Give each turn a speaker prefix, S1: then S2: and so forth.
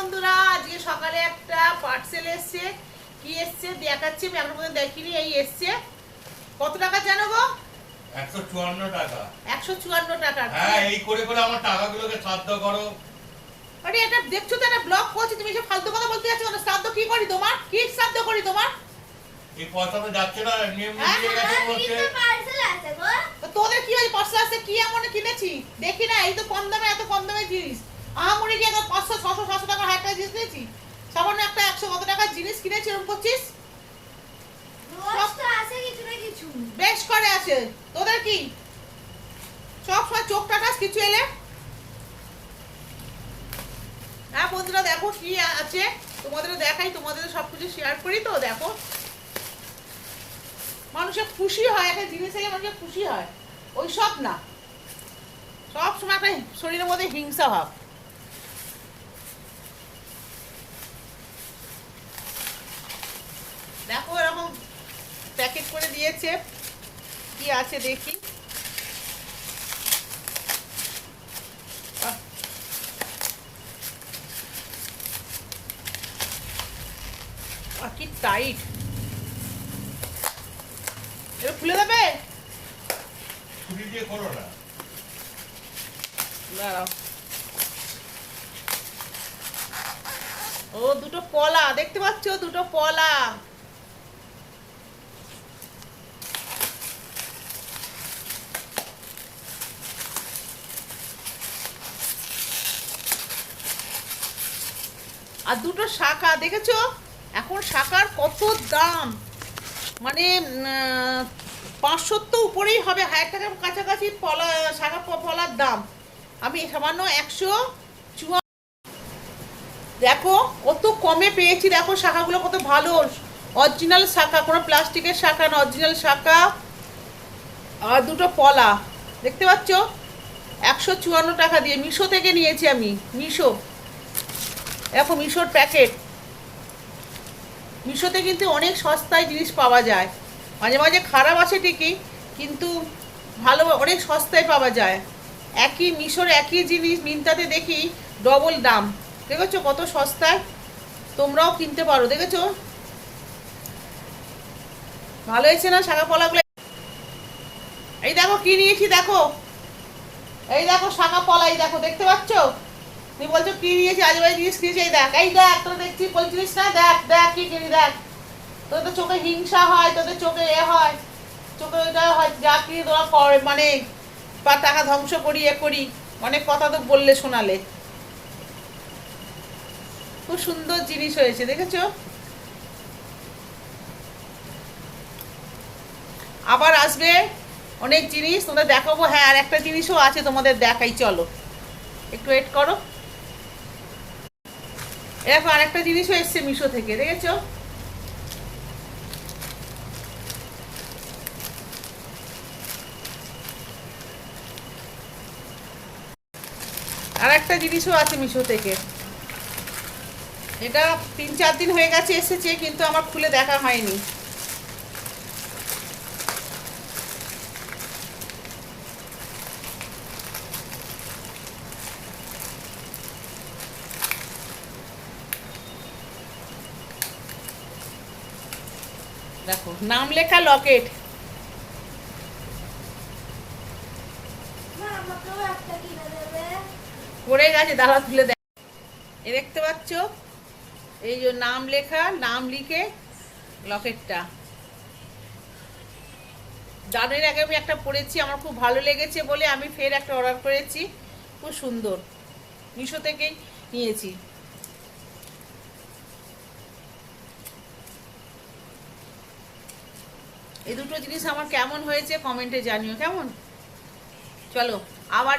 S1: বন্ধুরা আজকে সকালে একটা পার্সেল এসছে। কি এসছে দেখাচ্ছি আমি এখন পর্যন্ত দেখিনি এই এসছে। কত টাকা জানো গো?
S2: একশো চুয়ান্ন টাকা।
S1: একশো চুয়ান্ন টাকা।
S2: হ্যাঁ এই করে করে আমার টাকাগুলোকে শ্রাদ্ধ করো।
S1: আরে এটা দেখছ তো একটা ব্লগ করছি তুমি সব ফালতু কথা বলতে যাচ্ছ শ্রাদ্ধ কি করি তোমার? কি শ্রাদ্ধ করি তোমার?
S2: এই পয়সা তো যাচ্ছে না নিয়ম
S1: হ্যাঁ,
S2: দিয়ে গেছে বলছে।
S1: তো তোদের কি হয়েছে পার্সেল আসছে কি এমন কিনেছি? দেখি না এই তো কম দামে এত কম দামে জিনিস। আহামরি কি একদম পাঁচশো ছশো সাতশো টাকার হাজার টাকা জিনিস নিয়েছি? সামান্য একটা একশো কত টাকার জিনিস কিনেছি এরকম করছিস? বেশ করে আছে। তোদের কি? সব সময় চোখ টাকাস কিছু এলে? হ্যাঁ বন্ধুরা দেখো কি আছে। তোমাদের দেখাই তোমাদের সব কিছু শেয়ার করি তো দেখো। মানুষের খুশি হয় একটা জিনিস থেকে মানুষের খুশি হয়। ওই সব না। সব সময় একটা শরীরের মধ্যে হিংসা ভাব। দেখো এরকম প্যাকেট করে দিয়েছে। কি আছে দেখি। কি টাইট এটা খুলে দেবে?
S2: দিয়ে করো না।
S1: দাঁড়াও। ও দুটো পলা দেখতে পাচ্ছ? দুটো পলা আর দুটো শাখা, দেখেছ? এখন শাখার কত দাম? মানে পাঁচশোর তো উপরেই হবে, হাজার টাকার কাছাকাছি পলা, শাখা ফলার দাম। আমি সামান্য একশো চুয়া দেখো, কত কমে পেয়েছি, দেখো শাখাগুলো কত ভালো। অরিজিনাল শাখা, কোনো প্লাস্টিকের শাখা না অরিজিনাল শাখা। আর দুটো পলা, দেখতে পাচ্ছ? একশো চুয়ান্ন টাকা দিয়ে মিশো থেকে নিয়েছি আমি, মিশো। দেখো মিশোর প্যাকেট। মিশোতে কিন্তু অনেক সস্তায় জিনিস পাওয়া যায়। মাঝে মাঝে খারাপ আছে ঠিকই, কিন্তু ভালো অনেক সস্তায় পাওয়া যায়। একই, মিশোর একই জিনিস মিন্তাতে দেখি ডবল দাম। দেখেছ কত সস্তায়? তোমরাও কিনতে পারো, দেখেছ? ভালো হয়েছে না শাখা পলাগুলো? এই দেখো, কি নিয়েছি দেখো? এই দেখো শাখা পলা এই দেখো, দেখতে পাচ্ছ? তুমি বলছো কি নিয়েছি? আজ বাজে জিনিস কিনেছি এই দেখ এই দেখ তোরা দেখছি বলছিলিস না? দেখ দেখ, কি কিনি, দেখ। তোদের চোখে হিংসা হয়, তোদের চোখে এ হয়, চোখে ওইটা হয়, যা কিনে তোরা করে মানে বা টাকা ধ্বংস করি, এ করি। অনেক কথা তো বললে শোনালে। খুব সুন্দর জিনিস হয়েছে, দেখেছ? আবার আসবে অনেক জিনিস, তোমরা দেখাবো। হ্যাঁ আর একটা জিনিসও আছে তোমাদের দেখাই, চলো। একটু ওয়েট করো। এরকম আরেকটা জিনিসও এসছে মিশো থেকে, দেখেছ? আর একটা জিনিসও আছে মিশো থেকে। এটা তিন চার দিন হয়ে গেছে এসেছে, কিন্তু আমার খুলে দেখা হয়নি। দেখো নাম লেখা লকেট। পড়ে গেছে দাঁড়া তুলে দেখ। এ দেখতে পাচ্ছ? এই যে নাম লেখা নাম লিখে লকেটটা। দানের আগে আমি একটা পড়েছি আমার খুব ভালো লেগেছে বলে আমি ফের একটা অর্ডার করেছি। খুব সুন্দর। মিশো থেকেই নিয়েছি। এই দুটো জিনিস আমার কেমন হয়েছে কমেন্টে জানিও কেমন? চলো আবার